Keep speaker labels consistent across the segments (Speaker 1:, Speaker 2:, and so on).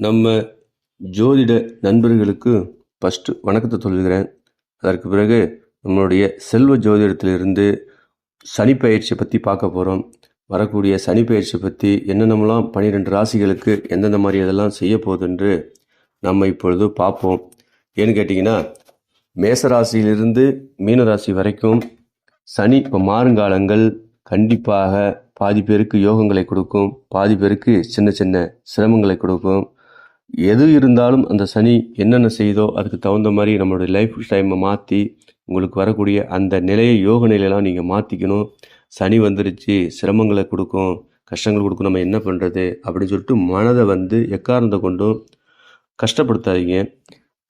Speaker 1: நம்ம ஜோதிட நண்பர்களுக்கு ஃபஸ்ட்டு வணக்கத்தை சொல்கிறேன் அதற்கு பிறகு நம்மளுடைய செல்வ ஜோதிடத்திலிருந்து சனி பயிற்சியை பற்றி பார்க்க போகிறோம் வரக்கூடிய சனி பயிற்சியை பற்றி என்னென்னலாம் பன்னிரெண்டு ராசிகளுக்கு எந்தெந்த மாதிரி இதெல்லாம் செய்ய போகுதுன்று நம்ம இப்பொழுது பார்ப்போம். ஏன்னு கேட்டிங்கன்னா மேச ராசியிலிருந்து மீன ராசி வரைக்கும் சனி இப்போ மாறுங்காலங்கள் கண்டிப்பாக பாதி பேருக்கு யோகங்களை கொடுக்கும் பாதி பேருக்கு சின்ன சின்ன சிரமங்களை கொடுக்கும். எது இருந்தாலும் அந்த சனி என்னென்ன செய்தோ அதுக்கு தகுந்த மாதிரி நம்மளுடைய லைஃப் டைமை மாற்றி உங்களுக்கு வரக்கூடிய அந்த நிலையை யோக நிலையெல்லாம் நீங்கள் மாற்றிக்கணும் சனி வந்துருச்சு சிரமங்களை கொடுக்கும் கஷ்டங்கள் கொடுக்கும் நம்ம என்ன பண்ணுறது அப்படின்னு சொல்லிட்டு மனதை வந்து எக்காரணத்தை கொண்டும் கஷ்டப்படுத்தாதீங்க.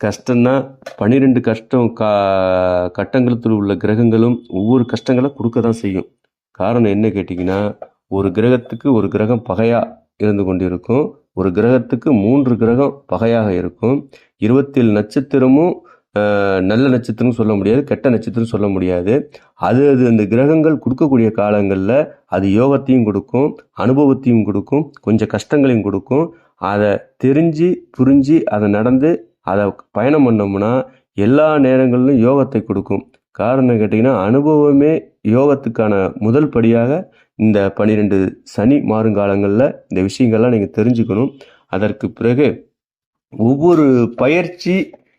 Speaker 1: கஷ்டம்னா பன்னிரெண்டு கஷ்டம் கா கட்டங்களத்தில் உள்ள கிரகங்களும் ஒவ்வொரு கஷ்டங்களை கொடுக்க தான் செய்யும். காரணம் என்ன கேட்டிங்கன்னா ஒரு கிரகத்துக்கு ஒரு கிரகம் பகையாக இருந்து கொண்டிருக்கும். ஒரு கிரகத்துக்கு மூன்று கிரகம் பகையாக இருக்கும். இருபத்தேழு நட்சத்திரமும் நல்ல நட்சத்திரம் சொல்ல முடியாது கெட்ட நட்சத்திரம் சொல்ல முடியாது. அது அது அந்த கிரகங்கள் கொடுக்கக்கூடிய காலங்களில் அது யோகத்தையும் கொடுக்கும் அனுபவத்தையும் கொடுக்கும் கொஞ்சம் கஷ்டங்களையும் கொடுக்கும். அதை தெரிஞ்சு புரிஞ்சு அதை நடந்து அதை பயணம் பண்ணோம்னா எல்லா நேரங்களிலும் யோகத்தை கொடுக்கும். காரணம் கேட்டிங்கன்னா அனுபவமே யோகத்துக்கான முதல் படியாக இந்த பன்னிரெண்டு சனி மாறுங்காலங்களில் இந்த விஷயங்கள்லாம் நீங்கள் தெரிஞ்சுக்கணும். அதற்கு பிறகு ஒவ்வொரு பயிற்சி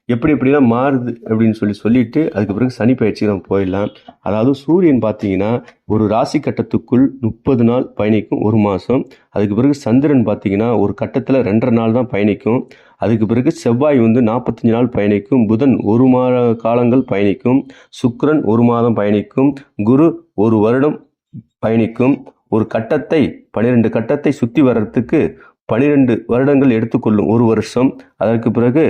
Speaker 1: எப்படி எப்படிலாம் மாறுது அப்படின்னு சொல்லி சொல்லிட்டு அதுக்கு பிறகு சனி பயிற்சி நம்ம போயிடலாம். அதாவது சூரியன் பார்த்தீங்கன்னா ஒரு ராசி கட்டத்துக்குள் முப்பது நாள் பயணிக்கும் ஒரு மாதம் அதுக்கு பிறகு சந்திரன் பார்த்தீங்கன்னா ஒரு கட்டத்தில் ரெண்டரை நாள் தான் பயணிக்கும். அதுக்கு பிறகு செவ்வாய் வந்து நாற்பத்தஞ்சு நாள் பயணிக்கும். புதன் ஒரு மாத காலங்கள் பயணிக்கும். சுக்ரன் ஒரு மாதம் பயணிக்கும். குரு ஒரு வருடம் பயணிக்கும் ஒரு கட்டத்தை பனிரெண்டு கட்டத்தை சுற்றி வர்றதுக்கு பனிரெண்டு வருடங்கள் எடுத்துக்கொள்ளும் ஒரு வருஷம். அதற்கு பிறகு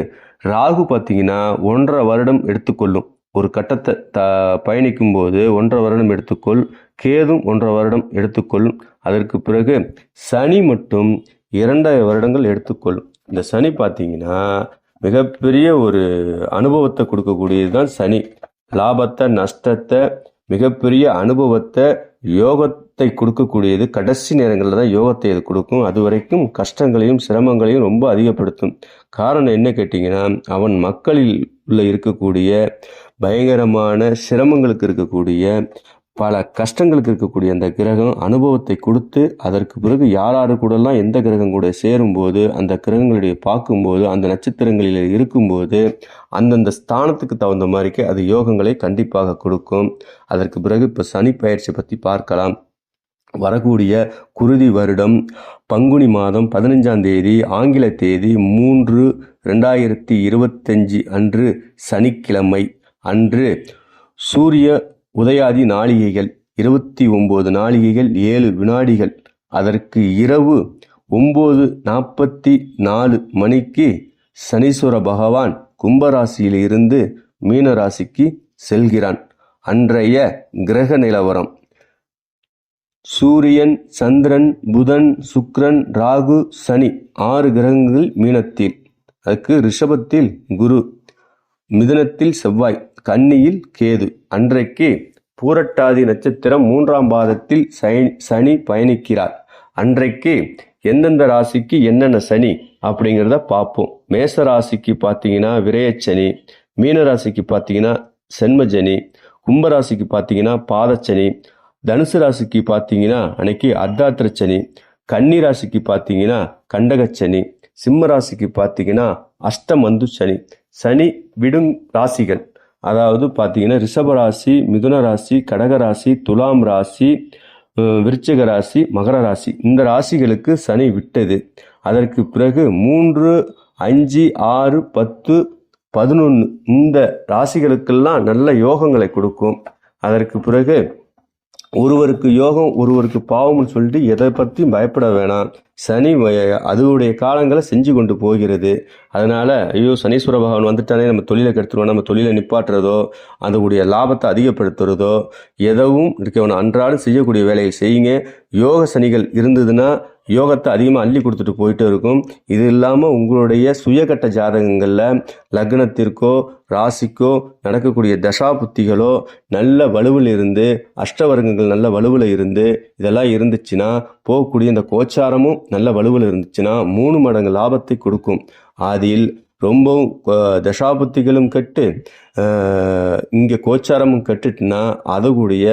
Speaker 1: ராகு பார்த்தீங்கன்னா ஒன்றரை வருடம் எடுத்துக்கொள்ளும். ஒரு கட்டத்தை த பயணிக்கும் போது ஒன்றரை வருடம் எடுத்துக்கொள் கேதும் ஒன்றரை வருடம் எடுத்துக்கொள்ளும். அதற்கு பிறகு சனி மட்டும் இரண்டரை வருடங்கள் எடுத்துக்கொள்ளும். இந்த சனி பார்த்தீங்கன்னா மிகப்பெரிய ஒரு அனுபவத்தை கொடுக்கக்கூடியது தான் சனி. லாபத்தை நஷ்டத்தை மிகப்பெரிய அனுபவத்தை யோகத்தை கொடுக்கக்கூடியது கடைசி நேரங்களில் தான் யோகத்தை அது கொடுக்கும். அது வரைக்கும் கஷ்டங்களையும் சிரமங்களையும் ரொம்ப அதிகப்படுத்தும். காரணம் என்ன கேட்டிங்கன்னா அவன் மக்களில் உள்ள இருக்கக்கூடிய பயங்கரமான சிரமங்களுக்கு இருக்கக்கூடிய பல கஷ்டங்களுக்கு இருக்கக்கூடிய அந்த கிரகம் அனுபவத்தை கொடுத்து அதற்கு பிறகு யார் யாரு கூடலாம் எந்த கிரகம் கூட சேரும்போது அந்த கிரகங்களுடைய பார்க்கும்போது அந்த நட்சத்திரங்களில் இருக்கும்போது அந்தந்த ஸ்தானத்துக்கு தகுந்த மாதிரிக்கு அது யோகங்களை கண்டிப்பாக கொடுக்கும். அதற்கு பிறகு இப்போ சனி பயிற்சி பற்றி பார்க்கலாம். வரக்கூடிய குருதி வருடம் பங்குனி மாதம் பதினஞ்சாம் தேதி ஆங்கில தேதி மூன்று ரெண்டாயிரத்தி இருபத்தஞ்சி அன்று சனிக்கிழமை. அன்று சூரிய உதயாதி நாளிகைகள் இருபத்தி ஒம்பது நாளிகைகள் ஏழு வினாடிகள். அதற்கு இரவு ஒம்பது நாற்பத்தி நாலு மணிக்கு சனீஸ்வர பகவான் கும்பராசியிலிருந்து மீனராசிக்கு செல்கிறான். அன்றைய கிரக நிலவரம். சூரியன் சந்திரன் புதன் சுக்ரன் ராகு சனி ஆறு கிரகங்கள் மீனத்தில். அதுக்கு ரிஷபத்தில் குரு. மிதனத்தில் செவ்வாய். கன்னியில் கேது. அன்றைக்கு பூரட்டாதி நட்சத்திரம் மூன்றாம் பாதத்தில் சனி பயணிக்கிறார். அன்றைக்கு எந்தெந்த ராசிக்கு என்னென்ன சனி அப்படிங்கிறத பார்ப்போம். மேச ராசிக்கு பார்த்தீங்கன்னா விரயச்சனி மீன ராசிக்கு பார்த்தீங்கன்னா சென்மஜனி கும்பராசிக்கு பார்த்தீங்கன்னா பாதச்சனி தனுசு ராசிக்கு பார்த்தீங்கன்னா அன்னைக்கு அர்த்தாத்திரச்சனி கன்னி ராசிக்கு பார்த்தீங்கன்னா கண்டகச்சனி சிம்ம ராசிக்கு பார்த்தீங்கன்னா அஷ்டமந்து சனி சனி விடும் ராசிகள். அதாவது பார்த்தீங்கன்னா ரிஷபராசி மிதுன ராசி கடக ராசி துலாம் ராசி விருச்சிக ராசி மகர ராசி. இந்த ராசிகளுக்கு சனி விட்டது. அதற்கு பிறகு மூன்று அஞ்சு ஆறு பத்து பதினொன்று இந்த ராசிகளுக்கெல்லாம் நல்ல யோகங்களை கொடுக்கும். அதற்கு பிறகு ஒருவருக்கு யோகம் ஒருவருக்கு பாவம்னு சொல்லிட்டு எதை பற்றியும் பயப்பட வேணாம். சனி வ- அதுவுடைய காலங்களை செஞ்சு கொண்டு போகிறது. அதனால் ஐயோ சனீஸ்வர பகவான் வந்துட்டாலே நம்ம தொழிலை கெடுத்துருவோம் நம்ம தொழிலை நிப்பாட்டுறதோ அதோடைய லாபத்தை அதிகப்படுத்துறதோ எதவும் இருக்கவன் அன்றாடம் செய்யக்கூடிய வேலையை செய்யுங்க. யோக சனிகள் இருந்ததுன்னா யோகத்தை அதிகமாக அள்ளி கொடுத்துட்டு போயிட்டே இருக்கும். இது இல்லாமல் உங்களுடைய சுயகட்ட ஜாதகங்களில் லக்னத்திற்கோ ராசிக்கோ நடக்கக்கூடிய தசா புத்திகளோ நல்ல வலுவில் இருந்து அஷ்டவர்க்கங்கள் நல்ல வலுவில் இருந்து இதெல்லாம் இருந்துச்சுன்னா போகக்கூடிய இந்த கோச்சாரமும் நல்ல வலுவில் இருந்துச்சுன்னா மூணு மடங்கு லாபத்தை கொடுக்கும். அதில் ரொம்பவும் தசாபுத்திகளும் கட்டு இங்கே கோச்சாரமும் கெட்டுட்டுனா அதோடைய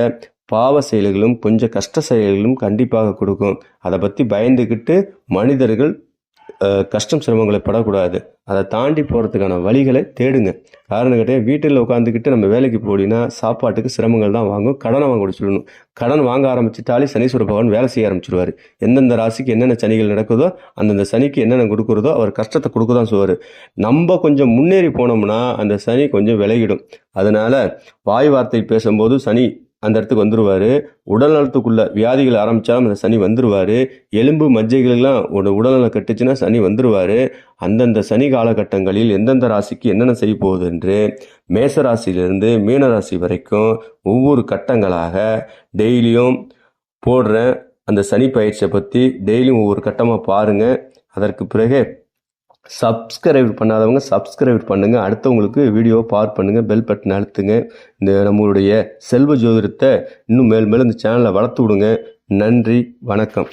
Speaker 1: பாவ செயல்களும் கொஞ்சம் கஷ்ட செயல்களும் கண்டிப்பாக கொடுக்கும். அதை பற்றி பயந்துக்கிட்டு மனிதர்கள் கஷ்டம் சிரமங்களை படக்கூடாது. அதை தாண்டி போகிறதுக்கான வழிகளை தேடுங்க. காரணம் கேட்டால் வீட்டில் உட்காந்துக்கிட்டு நம்ம வேலைக்கு போடினா சாப்பாட்டுக்கு சிரமங்கள் தான் வாங்கும். கடனை வாங்க சொல்லணும். கடன் வாங்க ஆரம்பிச்சிட்டாலே சனீஸ்வர பகவான் வேலை செய்ய ஆரம்பிச்சிருவார். எந்தெந்த ராசிக்கு என்னென்ன சனிகள் நடக்குதோ அந்தந்த சனிக்கு என்னென்ன கொடுக்குறதோ அவர் கஷ்டத்தை கொடுக்க தான் சொல்லுவார். நம்ம கொஞ்சம் முன்னேறி போனோம்னா அந்த சனி கொஞ்சம் விலகிடும். அதனால் வாய் வார்த்தை பேசும்போது சனி அந்த இடத்துக்கு வந்துடுவார் உடல் நலத்துக்குள்ள வியாதிகள் ஆரம்பித்தாலும் அந்த சனி வந்துடுவார் எலும்பு மஜ்ஜைகளெல்லாம் ஒரு உடல்நலம் கட்டுச்சுன்னா சனி வந்துடுவார் அந்தந்த சனி காலகட்டங்களில் எந்தெந்த ராசிக்கு என்னென்ன செய்ய போகுது என்று மேச ராசியிலிருந்து மீன ராசி வரைக்கும் ஒவ்வொரு கட்டங்களாக டெய்லியும் போடுற அந்த சனி பயிற்சியை பற்றி டெய்லியும் ஒவ்வொரு கட்டமாக பாருங்கள் அதற்கு பிறகு சப்ஸ்கிரைப் பண்ணாதவங்க சப்ஸ்கிரைப் பண்ணுங்கள் அடுத்தவங்களுக்கு வீடியோ பார் பண்ணுங்க. பெல் பட்டன் அழுத்துங்க. இந்த நம்மளுடைய செல்வ ஜோதிடத்தை இன்னும் மேல் மேலும் இந்த சேனலை வளர்த்து விடுங்க. நன்றி. வணக்கம்.